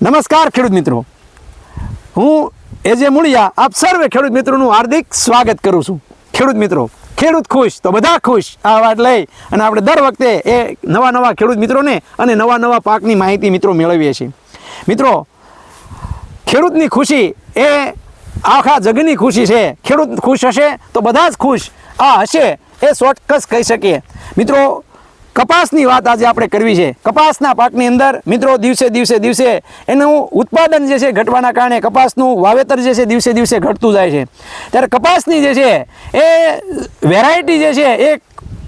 નમસ્કાર ખેડૂત મિત્રો. હું એજે મૂળિયા આપ સર્વે ખેડૂત મિત્રોનું હાર્દિક સ્વાગત કરું છું. ખેડૂત મિત્રો, ખેડૂત ખુશ તો બધા ખુશ. આ વાત લઈ અને આપણે દર વખતે એ નવા નવા ખેડૂત મિત્રોને અને નવા નવા પાકની માહિતી મિત્રો મેળવીએ છીએ. મિત્રો, ખેડૂતની ખુશી એ આખા જગની ખુશી છે. ખેડૂત ખુશ હશે તો બધા જ ખુશ. આ હશે એ ચોક્કસ કહી શકીએ. મિત્રો કપાસની વાત આજે આપણે કરવી છે. કપાસના પાકની અંદર મિત્રો દિવસે દિવસે દિવસે એનું ઉત્પાદન જે છે ઘટવાના કારણે કપાસનું વાવેતર જે છે દિવસે દિવસે ઘટતું જાય છે. ત્યારે કપાસની જે છે એ વેરાયટી જે છે એ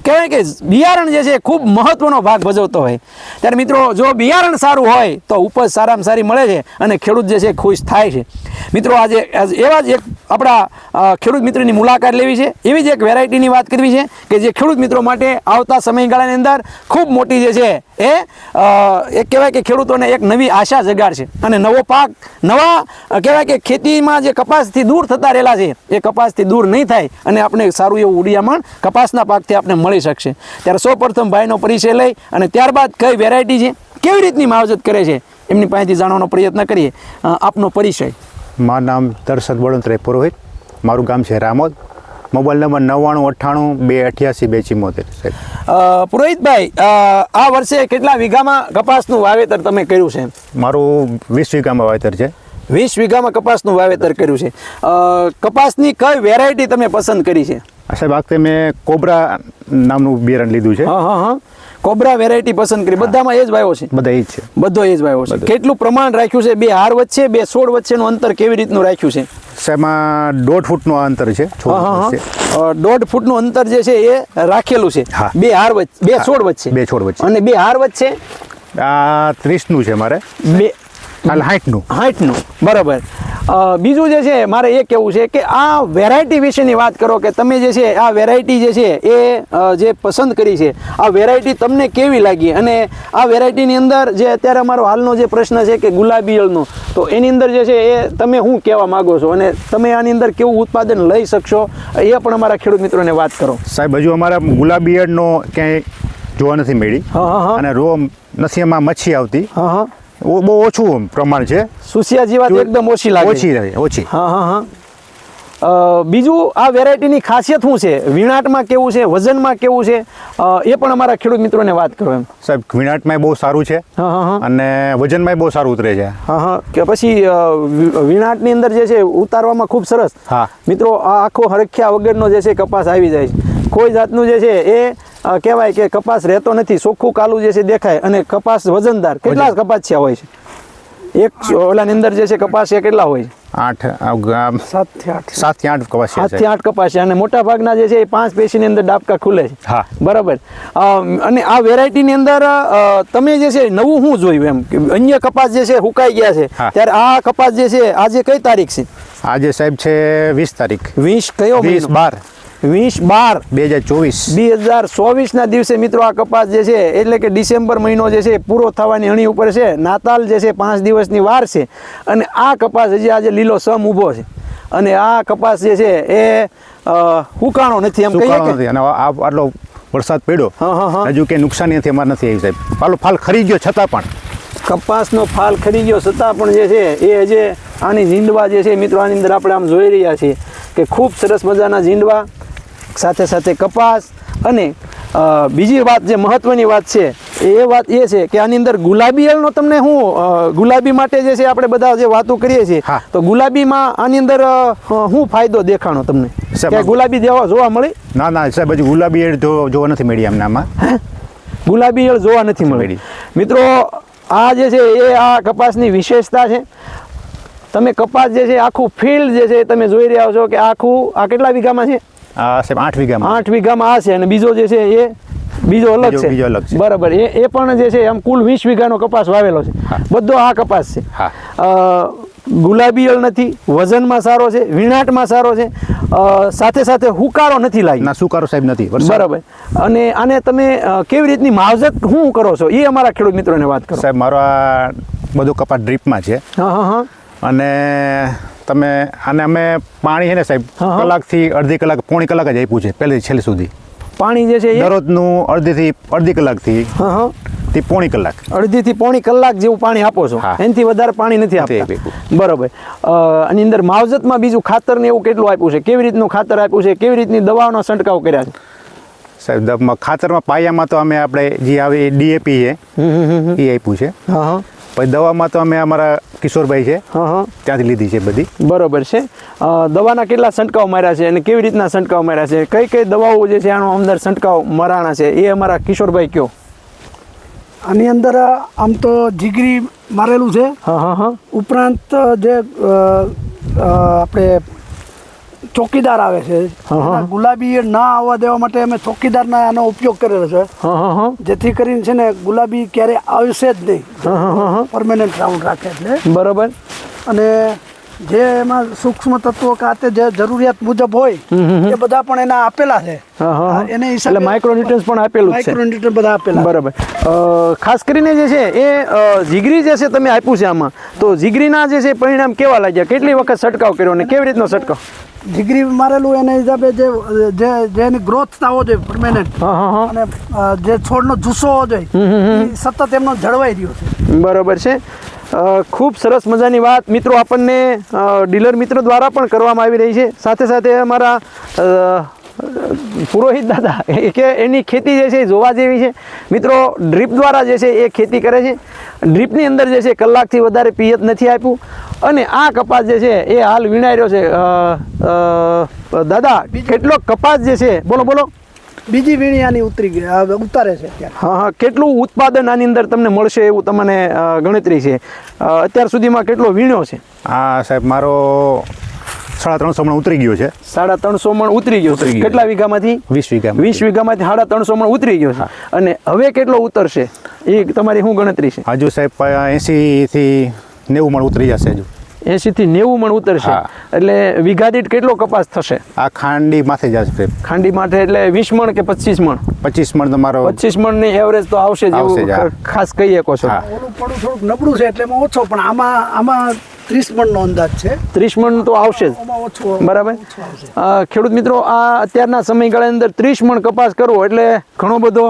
કહેવાય કે બિયારણ જે છે ખૂબ મહત્વનો ભાગ ભજવતો હોય. ત્યારે મિત્રો જો બિયારણ સારું હોય તો ઉપજ સારામાં સારી મળે છે અને ખેડૂત જે છે ખુશ થાય છે. મિત્રો આજે એવા જ એક આપણા ખેડૂત મિત્રની મુલાકાત લેવી છે. એવી જ એક વેરાયટીની વાત કરવી છે કે જે ખેડૂત મિત્રો માટે આવતા સમયગાળાની અંદર ખૂબ મોટી જે છે એ એક કહેવાય કે ખેડૂતોને એક નવી આશા જગાડશે અને નવો પાક, નવા કહેવાય કે ખેતીમાં જે કપાસથી દૂર થતા રહેલા છે, એ કપાસથી દૂર નહીં થાય અને આપણે સારું એવું ઉડિયામણ કપાસના પાકથી આપણે મળી શકશે. ત્યારે સૌ પ્રથમ ભાઈનો પરિચય લઈ અને ત્યારબાદ કઈ વેરાયટી છે, કેવી રીતની માવજત કરે છે, એમની પાસેથી જાણવાનો પ્રયત્ન કરીએ. આપનો પરિચય. મારું નામ દર્શત બળવંતરાય પુરોહિત. મારું ગામ છે રામોદ. મોબાઈલ નંબર નવ્વાણું અઠ્ઠાણું બે અઠ્યાસી બે ચિમોતેર પુરોહિતભાઈ આ વર્ષે કેટલા વીઘામાં કપાસનું વાવેતર તમે કર્યું છે? મારું વીસ વીઘામાં વાવેતર છે. વીસ વીઘામાં કપાસનું વાવેતર કર્યું છે. કપાસની કઈ વેરાયટી તમે પસંદ કરી છે? સાહેબ વખતે મેં કોબરા નામનું બિયારણ લીધું છે. હા હા હા. કોબરા વેરાયટી પસંદ કરી. બધામાં એ જ વાયો છે. બધા એ જ છે. બધો એ જ વાયો છે. કેટલું પ્રમાણ રાખ્યું છે? બે હાર વચ્ચે બે છોડ વચ્ચેનું અંતર કેવી રીતનું રાખ્યું છે? સાહેબ દોઢ ફૂટનું અંતર છે દોઢ ફૂટનું અંતર જે છે એ રાખેલું છે. બે હાર વચ્ચે બે છોડ વચ્ચે. બે છોડ વચ્ચે. અને બે હાર વચ્ચે? આ ત્રીસનું છે મારે. બે હાઇટનું હાઈટનું. બરાબર. બીજું જે છે મારે એ કહેવું છે કે આ વેરાયટી વિશેની વાત કરો કે તમે જે છે આ વેરાયટી જે છે એ જે પસંદ કરી છે આ વેરાયટી તમને કેવી લાગી? અને આ વેરાયટીની અંદર જે અત્યારે અમારો હાલનો જે પ્રશ્ન છે કે ગુલાબી ઈયળનો તો એની અંદર જે છે એ તમે શું કહેવા માગો છો? અને તમે આની અંદર કેવું ઉત્પાદન લઈ શકશો? એ પણ અમારા ખેડૂત મિત્રોને વાત કરો. સાહેબ હજુ અમારા ગુલાબી ઈયળનો ક્યાંય જોવા નથી મળી. અને રો નથી એમાં મચ્છી આવતી. હા હા. ઓ- બહુ ઓછું પ્રમાણ છે. સુસિયા જીવાત એકદમ ઓછી લાગે. ઓછી રહે ઓછી. હા હા હા. બીજું આ વેરાયટીની ખાસિયત શું છે? વીણાટમાં કેવું છે? વજનમાં કેવું છે? એ પણ અમારા ખેડૂત મિત્રોને વાત કરો એમ. સાહેબ વિનાટમાં બહુ સારું છે હા હા હા. અને વજનમાં બહુ સારું ઉતરે છે. હા હા. કે પછી વીણાટની અંદર જે છે ઉતારવામાં ખૂબ સરસ. હા. મિત્રો આ આખો હરખ્યા વગરનો જે છે કપાસ આવી જાય છે. કોઈ જાતનું જે છે એ કહેવાય કે કપાસ રહેતો નથી ચોખ્ખું કાલું જે છે દેખાય અને કપાસ વજનદાર કેટલા કપાસ છે હોય છે? એક ઓલાની અંદર જે છે કપાસ એ કેટલા હોય છે? આઠ આમ સાતથી આઠ. સાતથી આઠ કપાસ સાતથી થી આઠ કપાસ છે અને મોટા ભાગના જે છે એ પાંચ પેશીની અંદર ડાબકા ખુલે છે. હા. બરાબર. અને આ વેરાયટીની અંદર તમે જે છે નવું શું જોયું એમ કે અન્ય કપાસ જે છે હુકાઈ ગયા છે. ત્યારે આ કપાસ જે છે આજે કઈ તારીખ છે? આજે સાહેબ છે વીસ તારીખ. વીસ કયો વીસ બાર. વીસ બાર બે હજાર ચોવીસ. બે હજાર ચોવીસ ના દિવસે મિત્રો આ કપાસ જે છે એટલે કે ડિસેમ્બર મહિનો જે છે પૂરો થવાની અણી ઉપર છે. નાતાલ જે છે પાંચ દિવસની વાર છે. અને આ કપાસ હજી આજે લીલો સમ ઊભો છે. અને આ કપાસ જે છે એ હુકાણો નથી એમ કહીએ અને આ આટલો વરસાદ પડ્યો. હા, હા, હા. હજુ કે નુકસાની નથી અમારે નથી આવી સાહેબ. પાલો ફાલ ખરી ગયો છતાં પણ. કપાસનો ફાલ ખરી ગયો છતાં પણ જે છે એ હજે આની ઝીંડવા જે છે મિત્રો આની અંદર આપણે આમ જોઈ રહ્યા છીએ કે ખૂબ સરસ મજાના ઝીંડવા સાથે સાથે કપાસ અને બીજી વાત જે મહત્વની વાત છે એ વાત એ છે કે આની અંદર ગુલાબી હળનો તમને હું ગુલાબી માટે જે છે આપણે બધા જે વાતો કરીએ છીએ તો ગુલાબીમાં આની અંદર શું ફાયદો દેખાણો તમને? કે ગુલાબી દેવા જોવા મળી? ના ના સાહેબ હજુ ગુલાબી એળ જો જોવા નથી મળી અમને આમાં ગુલાબી ઈયળ જોવા નથી મળી. મિત્રો આ જે છે એ આ કપાસની વિશેષતા છે. તમે કપાસ જે છે આખું ફિલ્ડ જે છે તમે જોઈ રહ્યા છો કે આખું આ કેટલા વીઘામાં છે? આ સાહેબ આઠ વીઘામાં. આઠ વીઘામાં આ છે અને બીજો જે છે એ બીજો અલગ છે. બીજો અલગ છે. બરાબર. એ એ પણ જે છે આમ કુલ વીસ વીઘાનો કપાસ વાવેલો છે. બધો આ કપાસ છે. હા. ગુલાબી નથી વજનમાં સારો છે વીણાટમાં સારો છે સાથે સાથે હુકારો નથી લાગ્યો. ના સુકારો સાહેબ નથી. બરાબર. અને આને તમે કેવી રીતની માવજત શું કરો છો? એ અમારા ખેડૂત મિત્રોને વાત કરો. સાહેબ મારો આ બધો કપાસ ડ્રીપમાં છે. હા હા હા. અને તમે અને અમે પાણી છે ને સાહેબ. કલાકથી અડધી કલાક પોણી કલાક જ આપ્યું છે પહેલી છેલ્લી સુધી. પાણી જે છે એ દરરોજનું અડધીથી અડધી કલાકથી થી પોણી કલાક. અડધીથી પોણી કલાક જેવું પાણી આપો છો. એનાથી વધારે પાણી નથી આપતા. બરોબર. આની અંદર માવજતમાં બીજું ખાતર ને એવું કેટલું આપ્યું છે? કેવી રીતનું ખાતર આપ્યું છે? કેવી રીતની દવાઓનો છંટકાવ કર્યા છે? સાહેબ ખાતરમાં પાયામાં તો અમે આપણે જે આવે ડીએપી છે એ આપ્યું છે. હા હા. પછી દવામાં તો અમે અમારા કિશોરભાઈ છે હા હા. ત્યાંથી લીધી છે બધી. બરોબર છે. દવાના કેટલા છંટકાવ માર્યા છે અને કેવી રીતના છંટકાવ માર્યા છે? કઈ કઈ દવાઓ જે છે આનો અંદર છંટકાવ મરાણા છે? એ અમારા કિશોરભાઈ કયો? આની અંદર આમ તો જીગરી મારેલું છે. હા હા હા. ઉપરાંત જે આપણે ચોકીદાર આવે છે. હા, હા. ગુલાબી ના આવવા દેવા માટે અમે ચોકીદારના આનો ઉપયોગ કરેલો છે. જેથી કરીને છે ને ગુલાબી ક્યારે આવશે જ નહીં. પરમેનન્ટ રાઉન્ડ રાખે એટલે. બરોબર. અને જે એમાં સૂક્ષ્મ તત્વો કાતે જે જરૂરિયાત મુજબ હોય એ બધા પણ એના આપેલા છે. હા હા હા. એને એટલે માઇક્રોન્યુટ્રન્સ પણ આપેલું છે. માઇક્રોન્યુટ્રન બધા આપેલા બરાબર. ખાસ કરીને જે છે એ જીગરી જે છે તમે આપ્યું છે આમાં તો જીગરીના જે છે પરિણામ કેવા લાગ્યા? કેટલી વખત છંટકાવ કર્યો અને કેવી રીતનો છંટકાવ? જીગરી મારેલું એના હિસાબે જે જે જેની ગ્રોથ થવો જોઈએ પરમેનન્ટ અને જે છોડનો જુસ્સો હોવો જોઈએ સતત એમનો જળવાઈ રહ્યો છે. બરોબર છે. ખૂબ સરસ મજાની વાત મિત્રો આપણને ડીલર મિત્રો દ્વારા પણ કરવામાં આવી રહી છે. સાથે સાથે અમારા પુરોહિત દાદા એ કે એની ખેતી જે છે એ જોવા જેવી છે. મિત્રો ડ્રીપ દ્વારા જે છે એ ખેતી કરે છે. ડ્રીપની અંદર જે છે કલાકથી વધારે પિયત નથી આપ્યું. અને આ કપાસ જે છે એ હાલ વીણાઈ રહ્યો છે. અ, અ, દાદા કેટલો કપાસ જે છે? બોલો બોલો. બીજી વીણી આની ઉતરી ગઈ ઉતારે છે હા હા કેટલું ઉત્પાદન આની અંદર તમને મળશે એવું તમને ગણતરી છે. અત્યાર સુધીમાં કેટલો વીણ્યો છે? આ સાહેબ મારો સાડા ત્રણસો મણ ઉતરી ગયો છે. સાડા ત્રણસો મણ ઉતરી ગયો ઉતરી છે. કેટલા વીઘામાંથી? વીસ વીઘા વીસ વીઘામાંથી સાડા ત્રણસો મણ ઉતરી ગયો છે. અને હવે કેટલો ઉતરશે? એ તમારી શું ગણતરી છે? હજુ સાહેબ એંસીથી નેવું મણ ઉતરી જશે હજુ. એસી થી નેવું મણ ઉતરશે. એટલે વીઘા દીઠ કેટલો કપાસ થશે? આ ખાંડી માથે જશે સાહેબ ખાંડી માટે એટલે વીસ મણ કે પચીસ મણ? પચીસ મણ તમારો પચીસ મણની એવરેજ તો આવશે જ આવશે. ખાસ કહી શકો છો નબળું છે એટલે ઓછો પણ આમાં આમાં ત્રીસ મણનો અંદાજ છે. ત્રીસ મણ તો આવશે જ. બરાબર? ખેડૂત મિત્રો આ અત્યારના સમયગાળાની અંદર ત્રીસ મણ કપાસ કરવો એટલે ઘણો બધો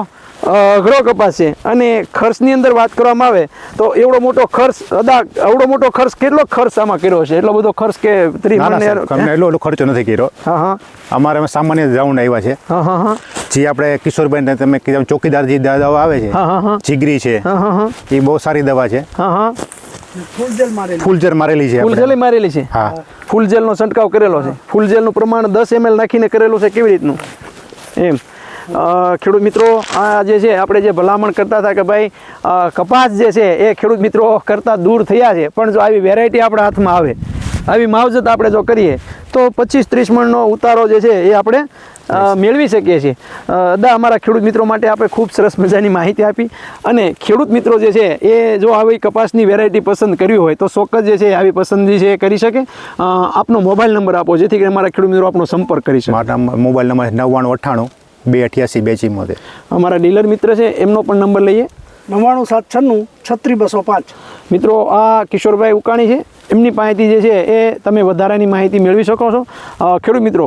અઘરો કપાસ છે. અને ખર્ચની અંદર વાત કરવામાં આવે તો એવડો મોટો ખર્ચ અદા એવડો મોટો ખર્ચ કેટલો ખર્ચ આમાં કર્યો છે એટલો બધો ખર્ચ કે ત્રીસ ના ના મણ એટલો એટલો ખર્ચો નથી કર્યો. હા હા. અમારે અમે સામાન્ય રાઉન્ડ આવ્યા છે. હા હા હા. જે આપણે કિશોરભાઈ તમે કીધા ચોકીદાર જે દવા આવે છે. હા, હા, હા. જીગરી છે. હા હા હા. એ બહુ સારી દવા છે. હા હા. ફૂલ જેલ મારેલી છે ફૂલ. જેલ મારેલી છે. હા. ફૂલ જેલનો છંટકાવ કરેલો છે. ફૂલ જેલનું પ્રમાણ દસ એમએલ નાખીને કરેલું છે કેવી રીતનું? એમ. ખેડૂત મિત્રો આ જે છે આપણે જે ભલામણ કરતા હતા કે ભાઈ કપાસ જે છે એ ખેડૂત મિત્રો કરતાં દૂર થયા છે. પણ જો આવી વેરાયટી આપણા હાથમાં આવે આવી માવજત આપણે જો કરીએ તો પચીસ ત્રીસ મણનો ઉતારો જે છે એ આપણે મેળવી શકીએ છીએ. દા અમારા ખેડૂત મિત્રો માટે આપણે ખૂબ સરસ મજાની માહિતી આપી. અને ખેડૂત મિત્રો જે છે એ જો આવી કપાસની વેરાયટી પસંદ કરવી હોય તો ચોક્કસ જે છે આવી પસંદગી છે એ કરી શકે. આપનો મોબાઈલ નંબર આપો જેથી કરીને અમારા ખેડૂત મિત્રો આપનો સંપર્ક કરી શકે. મારા મોબાઈલ નંબર નવ્વાણું અઠ્ઠાણું બે અઠ્યાસી બે ચિમોતેર. અમારા ડીલર મિત્ર છે એમનો પણ નંબર લઈએ. નવ્વાણું સાત છન્નું છત્રીસ બસો પાંચ. મિત્રો આ કિશોરભાઈ ઉકાણી છે. એમની માહિતી જે છે એ તમે વધારાની માહિતી મેળવી શકો છો. ખેડૂત મિત્રો